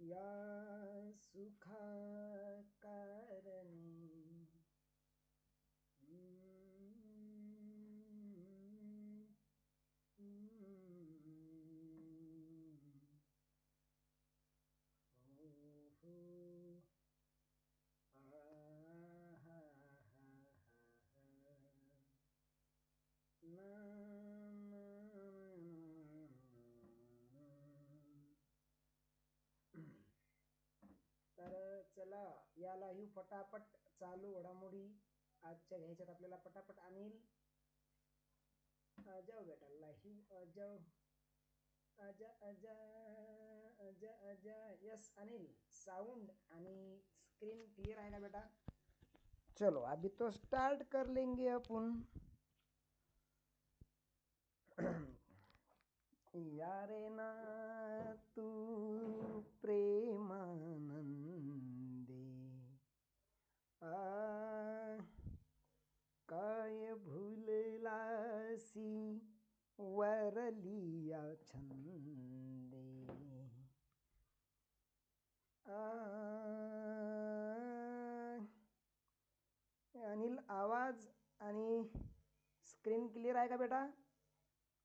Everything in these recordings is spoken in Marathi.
Yeah. याला या लाईव्ह पटापट चालू घडामोडी. आजच्या घ्यायच्यात आपल्याला पटापट अनिल जाऊ बेटा लाईव्ह जाऊ यस अनिल साउंड आणि स्क्रीन क्लियर आहे ना बेटा? चलो अभी तो स्टार्ट कर लेंगे अपन यारे ना तू आवाज आणि स्क्रीन क्लिअर आहे का बेटा?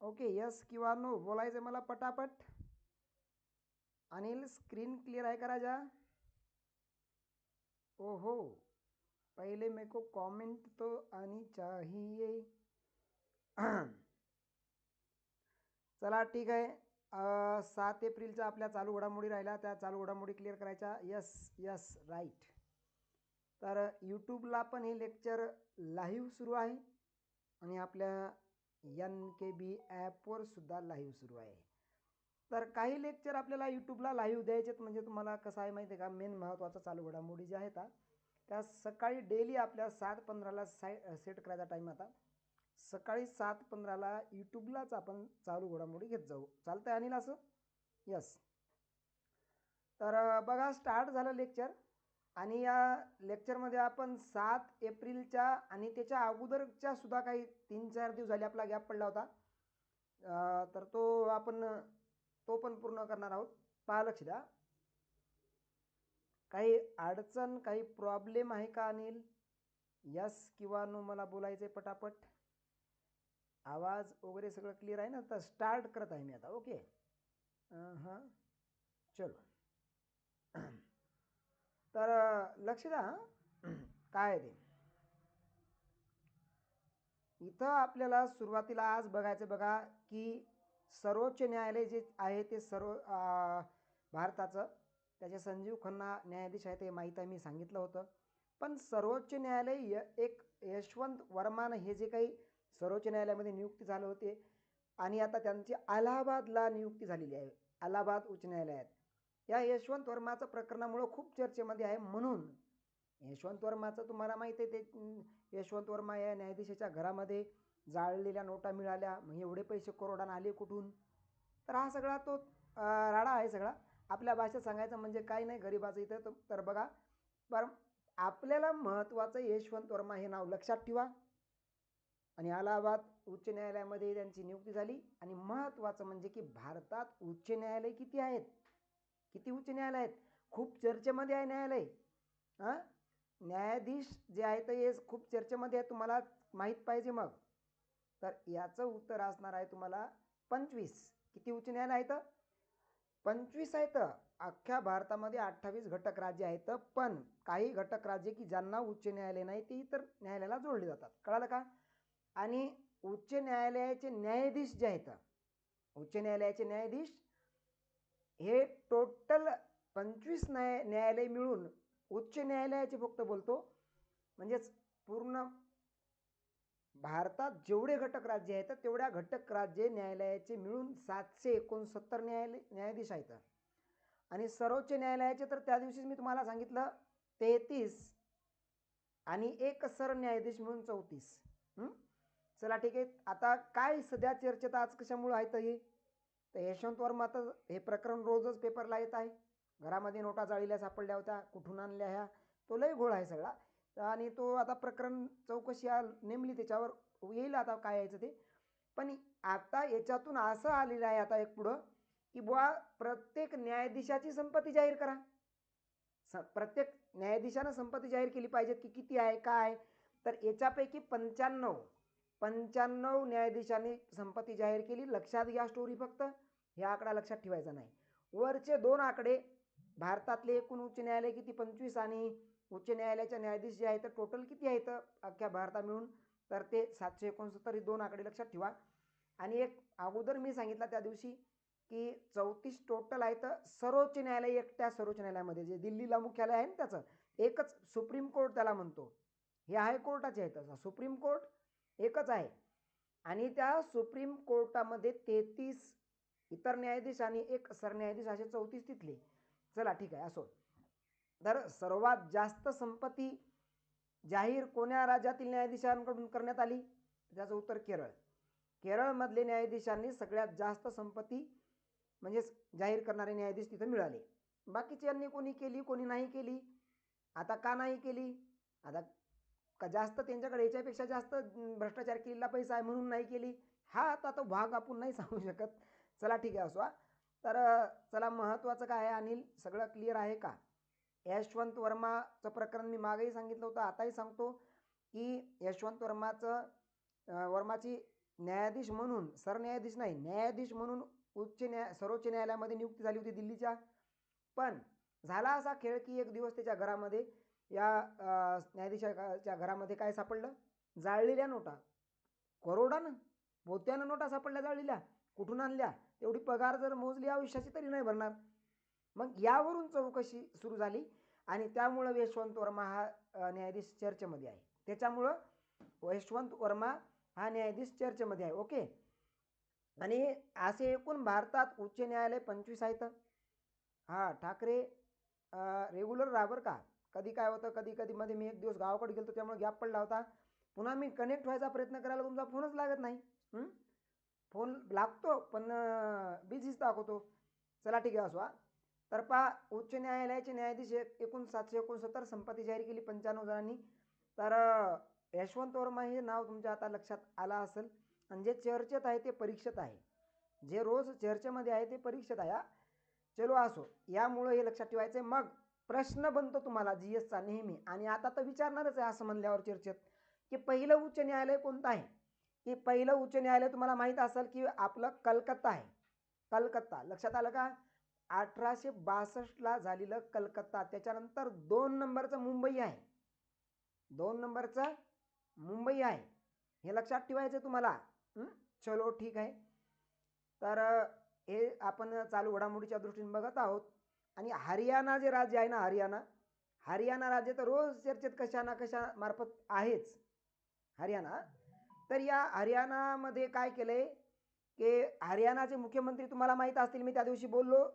ओके यस किंवा नो बोलायचं मला पटापट. अनिल स्क्रीन क्लिअर आहे का राजा? ओहो पहले मेरे को कमेंट तो आनी चाहिए. चला ठीक आहे. सात एप्रिलचा आपल्या चालू घडामोडी राहिला त्या चालू घडामोडी क्लिअर करायच्या. यस यस राईट तर यूट्यूबला पण हे लेक्चर लाईव्ह सुरू आहे. आणि आपल्या यन के बी ॲपवर सुद्धा लाईव्ह सुरू आहे. तर काही लेक्चर आपल्याला यूट्यूबला लाईव्ह द्यायचेत. म्हणजे तुम्हाला कसं आहे माहिती आहे का? मेन महत्त्वाचा चालू घडामोडी ज्या आहेत त्या सकाळी डेली आपल्या सात पंधराला साय सेट करायचा टाईम आता. सकाळी सात पंधराला यूट्यूबलाच आपण चालू घडामोडी घेत जाऊ. चालतं आहे अनिल असं? यस तर बघा स्टार्ट झालं लेक्चर आणि या लेक्चरमध्ये आपण सात एप्रिलच्या आणि त्याच्या अगोदरच्या सुद्धा काही तीन चार दिवस झाले आपला गॅप पडला होता. तर तो आपण तो पण पूर्ण करणार आहोत. पहा लक्ष द्या. काही अडचण काही प्रॉब्लेम आहे का अनिल? यस किंवा नो मला बोलायचं आहे पटापट. आवाज वगैरे सगळं क्लिअर आहे ना? तर स्टार्ट करत आहे मी आता. ओके हां चलो. तर लक्ष द्या काय आहे ते? इथं आपल्याला सुरुवातीला आज बघायचं बघा की सर्वोच्च न्यायालय जे आहे ते सर्व भारताचं. त्याचे संजीव खन्ना न्यायाधीश आहे ते माहीत आहे मी सांगितलं होतं. पण सर्वोच्च न्यायालय य एक यशवंत वर्मान हे जे काही सर्वोच्च न्यायालयामध्ये नियुक्ती झाले होते आणि आता त्यांची अलाहाबादला नियुक्ती झालेली आहे. अलाहाबाद उच्च न्यायालयात. या यशवंत वर्माचं प्रकरणामुळं खूप चर्चेमध्ये आहे. म्हणून यशवंत वर्माचं तुम्हाला माहिती आहे ते यशवंत वर्मा या न्यायाधीशाच्या घरामध्ये जाळलेल्या नोटा मिळाल्या. मग एवढे पैसे करोडानं आले कुठून? तर हा सगळा तो राडा आहे सगळा. आपल्या भाषेत सांगायचं म्हणजे काही नाही गरिबाचं इथं तर- तर बघा. पर आपल्याला महत्त्वाचं यशवंत वर्मा हे नाव लक्षात ठेवा. आणि अलाहाबाद उच्च न्यायालयामध्ये त्यांची नियुक्ती झाली. आणि महत्त्वाचं म्हणजे की भारतात उच्च न्यायालय किती आहेत? किती उच्च न्यायालय आहेत? खूप चर्चेमध्ये आहे न्यायालय. हां? न्यायाधीश जे आहे ते हे खूप चर्चेमध्ये आहे तुम्हाला माहीत पाहिजे मग. तर याचं उत्तर असणार आहे तुम्हाला पंचवीस. किती उच्च न्यायालय आहेत पंचवीस आहेत अख्ख्या भारतामध्ये अठ्ठावीस घटक राज्य आहेत पण काही घटक राज्य की ज्यांना उच्च न्यायालय नाही ते इतर न्यायालयाला जोडले जातात. कळालं का? आणि उच्च न्यायालयाचे न्यायाधीश जे आहेत उच्च न्यायालयाचे न्यायाधीश हे टोटल पंचवीस न्याय न्यायालय मिळून उच्च न्यायालयाचे फक्त बोलतो. म्हणजेच पूर्ण भारतात जेवढे घटक राज्य आहेत तेवढ्या घटक राज्य न्यायालयाचे मिळून सातशे एकोणसत्तर न्यायालय न्यायाधीश आहेत. आणि सर्वोच्च न्यायालयाचे तर त्या दिवशीच मी तुम्हाला सांगितलं तेहतीस आणि एक सर न्यायाधीश मिळून चौतीस. चला ठीक आहे. आता काय सध्या चर्चेत आज कशामुळं आहे तर? हे तर यशवंतवर मात्र हे प्रकरण रोजच पेपरला येत आहे. घरामध्ये नोटा जाळील्या सापडल्या होत्या कुठून आणल्या ह्या? तो लय घोळ आहे सगळा. आणि तो आता प्रकरण चौकशी आ नेमली त्याच्यावर येईल आता काय यायचं ते. पण आता याच्यातून असं आलेलं आहे आता एक पुढं की बुवा प्रत्येक न्यायाधीशाची संपत्ती जाहीर करा. स प्रत्येक न्यायाधीशानं संपत्ती जाहीर केली पाहिजेत की किती आहे काय तर याच्यापैकी पंच्याण्णव पंच्याण्णव न्यायाधीशांनी संपत्ती जाहीर केली. लक्षात घ्या स्टोरी फक्त. ह्या आकडा लक्षात ठेवायचा नाही. वरचे दोन आकडे भारतातले एकूण उच्च न्यायालय किती? पंचवीस आणि उच्च न्यायालयाच्या न्यायाधीश जे आहेत टोटल किती आहेत? अख्ख्या भारतात मिळून. तर ते सातशे एकोणसत्तर हे दोन आकडे लक्षात ठेवा. आणि एक अगोदर मी सांगितलं त्या दिवशी की चौतीस टोटल आहेत. सर्वोच्च न्यायालय एकट्या सर्वोच्च न्यायालयामध्ये. जे दिल्लीला मुख्यालय आहे ना त्याचं. एकच सुप्रीम कोर्ट त्याला म्हणतो. हे हायकोर्टाचे आहेत. सुप्रीम कोर्ट एकच आहे. आणि त्या सुप्रीम कोर्टामध्ये तेहतीस इतर न्यायाधीश आणि एक सरन्यायाधीश असे चौतीस तिथले. चला ठीक आहे असो. तर सर्वात जास्त संपत्ती जाहीर कोण्या राज्यातील न्यायाधीशांकडून करण्यात आली? त्याचं उत्तर केरळ. केरळमधले न्यायाधीशांनी सगळ्यात जास्त संपत्ती म्हणजेच जाहीर करणारे न्यायाधीश तिथं मिळाले. बाकीच्यांनी कोणी केली कोणी नाही केली? आता का नाही केली? आता का जास्त त्यांच्याकडे याच्यापेक्षा जास्त भ्रष्टाचार केलेला पैसा आहे म्हणून नाही केली? हा आता तो भाग आपण नाही सांगू शकत. चला ठीक आहे असो तर चला महत्त्वाचं काय आहे अनिल? सगळं क्लिअर आहे का? यशवंत वर्माचं प्रकरण मी मागेही सांगितलं होतं आताही सांगतो की यशवंत वर्माचं वर्माची न्यायाधीश म्हणून सरन्यायाधीश नाही न्यायाधीश म्हणून उच्च न्याय सर्वोच्च न्यायालयामध्ये नियुक्ती झाली होती दिल्लीच्या. पण झाला असा खेळ की एक दिवस त्याच्या घरामध्ये या न्यायाधीशाच्या घरामध्ये काय सापडलं? जाळलेल्या नोटा. करोडानं बोत्यानं नोटा सापडल्या जाळलेल्या. कुठून आणल्या? तेवढी पगार जर मोजली आयुष्याची तरी नाही भरणार. मग यावरून चौकशी सुरू झाली आणि त्यामुळं यशवंत वर्मा हा न्यायाधीश चर्चेमध्ये आहे. त्याच्यामुळं यशवंत वर्मा हा न्यायाधीश चर्चेमध्ये आहे. ओके? आणि असे एकूण भारतात उच्च न्यायालय पंचवीस आहेत. हां ठाकरे रेग्युलर राबर का? कधी काय होतं कधी कधी मध्ये मी एक दिवस गावाकडे गेलो त्यामुळे गॅप पडला होता. पुन्हा मी कनेक्ट व्हायचा प्रयत्न करायला तुमचा फोनच लागत नाही. फोन लागतो पण बिझीच दाखवतो. चला ठीक आहे असो हा. तर पहा उच्च न्यायालयाचे न्यायाधीश एक- एकूण सातशे एकोणसत्तर संपत्ती जाहीर केली पंच्याण्णव जणांनी. तर यशवंत वर्मा हे नाव तुमच्या आता लक्षात आलं असेल. आणि जे चर्चेत आहे ते परीक्षेत आहे. जे रोज चर्चेमध्ये आहे ते परीक्षेत आहे हा. चलो असो. यामुळं हे लक्षात ठेवायचं आहे मग प्रश्न बनतो तुम्हाला जी एसचा नेहमी. आणि आता तर विचारणारच आहे असं म्हणल्यावर चर्चेत की पहिलं उच्च न्यायालय कोणतं आहे? की पहिलं उच्च न्यायालय तुम्हाला माहीत असेल की आपलं कलकत्ता आहे. कलकत्ता. लक्षात आलं का? अठराशे बासष्टला झालेलं कलकत्ता. त्याच्यानंतर दोन नंबरचं मुंबई आहे. दोन नंबरचं मुंबई आहे. हे लक्षात ठेवायचं तुम्हाला. चलो ठीक आहे. तर हे आपण चालू घडामोडीच्या दृष्टीने बघत आहोत. आणि हरियाणा जे राज्य आहे ना हरियाणा हरियाणा राज्य तर रोज चर्चेत कशा ना कशा मार्फत आहेच. हरियाणा. तर या हरियाणामध्ये काय केलं आहे की हरियाणाचे मुख्यमंत्री तुम्हाला माहीत असतील मी त्या दिवशी बोललो.